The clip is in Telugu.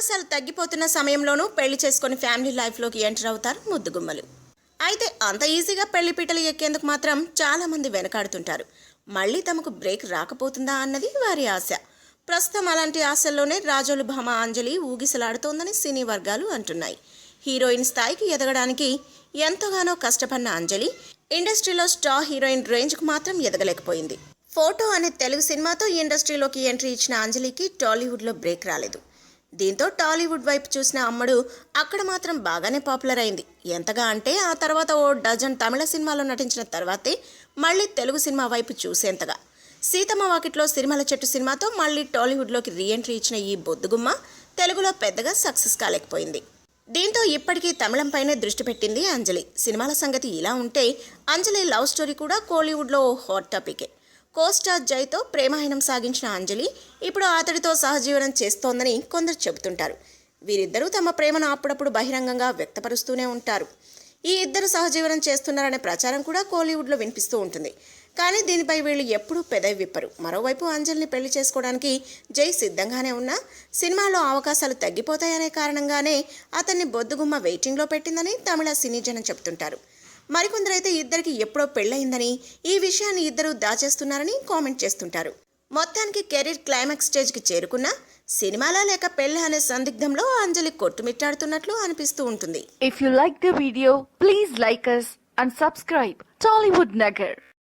అవకాశాలు తగ్గిపోతున్న సమయంలోనూ పెళ్ళి చేసుకుని ఫ్యామిలీ లైఫ్లోకి ఎంటర్ అవుతారు ముద్దుగుమ్మలు. అయితే అంత ఈజీగా పెళ్ళి పీటలు ఎక్కేందుకు మాత్రం చాలామంది వెనకాడుతుంటారు. మళ్ళీ తమకు బ్రేక్ రాకపోతుందా అన్నది వారి ఆశ. ప్రస్తుతం అలాంటి ఆశల్లోనే రాజోలు భామ అంజలి ఊగిసలాడుతోందని సినీ వర్గాలు అంటున్నాయి. హీరోయిన్ స్థాయికి ఎదగడానికి ఎంతగానో కష్టపడిన అంజలి ఇండస్ట్రీలో స్టార్ హీరోయిన్ రేంజ్కు మాత్రం ఎదగలేకపోయింది. ఫోటో అనే తెలుగు సినిమాతో ఇండస్ట్రీలోకి ఎంట్రీ ఇచ్చిన అంజలికి టాలీవుడ్లో బ్రేక్ రాలేదు. దీంతో టాలీవుడ్ వైపు చూసిన అమ్మడు అక్కడ మాత్రం బాగానే పాపులర్ అయింది. ఎంతగా అంటే ఆ తర్వాత ఓ డజన్ తమిళ సినిమాలో నటించిన తర్వాతే మళ్ళీ తెలుగు సినిమా వైపు చూసేంతగా. సీతమ్మ వాకిట్లో సిరిమల చెట్టు సినిమాతో మళ్ళీ టాలీవుడ్లోకి రీఎంట్రీ ఇచ్చిన ఈ బొద్దుగుమ్మ తెలుగులో పెద్దగా సక్సెస్ కాలేకపోయింది. దీంతో ఇప్పటికీ తమిళంపైనే దృష్టి పెట్టింది అంజలి. సినిమాల సంగతి ఇలా ఉంటే అంజలి లవ్ స్టోరీ కూడా కోలీవుడ్లో ఓ హాట్ టాపికే. కోస్టార్ జైతో ప్రేమాయణం సాగించిన అంజలి ఇప్పుడు అతడితో సహజీవనం చేస్తోందని కొందరు చెబుతుంటారు. వీరిద్దరూ తమ ప్రేమను అప్పుడప్పుడు బహిరంగంగా వ్యక్తపరుస్తూనే ఉంటారు. ఈ ఇద్దరు సహజీవనం చేస్తున్నారనే ప్రచారం కూడా కోలీవుడ్లో వినిపిస్తూ ఉంటుంది. కానీ దీనిపై వీళ్ళు ఎప్పుడూ పెదవి విప్పరు. మరోవైపు అంజలిని పెళ్ళి చేసుకోవడానికి జై సిద్ధంగానే ఉన్నా సినిమాలో అవకాశాలు తగ్గిపోతాయనే కారణంగానే అతన్ని బొద్దుగుమ్మ వెయిటింగ్లో పెట్టిందని తమిళ సినీ జనం చెబుతుంటారు. మరికొందరైతే ఇద్దరికి ఎప్పుడో పెళ్ళయిందని ఈ విషయాన్ని ఇద్దరు దాచేస్తున్నారని కామెంట్ చేస్తుంటారు. మొత్తానికి కెరీర్ క్లైమాక్స్ స్టేజ్కి చేరుకున్న సినిమాలా లేక పెళ్ళి అనే సందిగ్ధంలో అంజలి కొట్టుమిట్టాడుతున్నట్లు అనిపిస్తూ ఉంటుంది. If you like the video please like us and subscribe Tollywood Nagar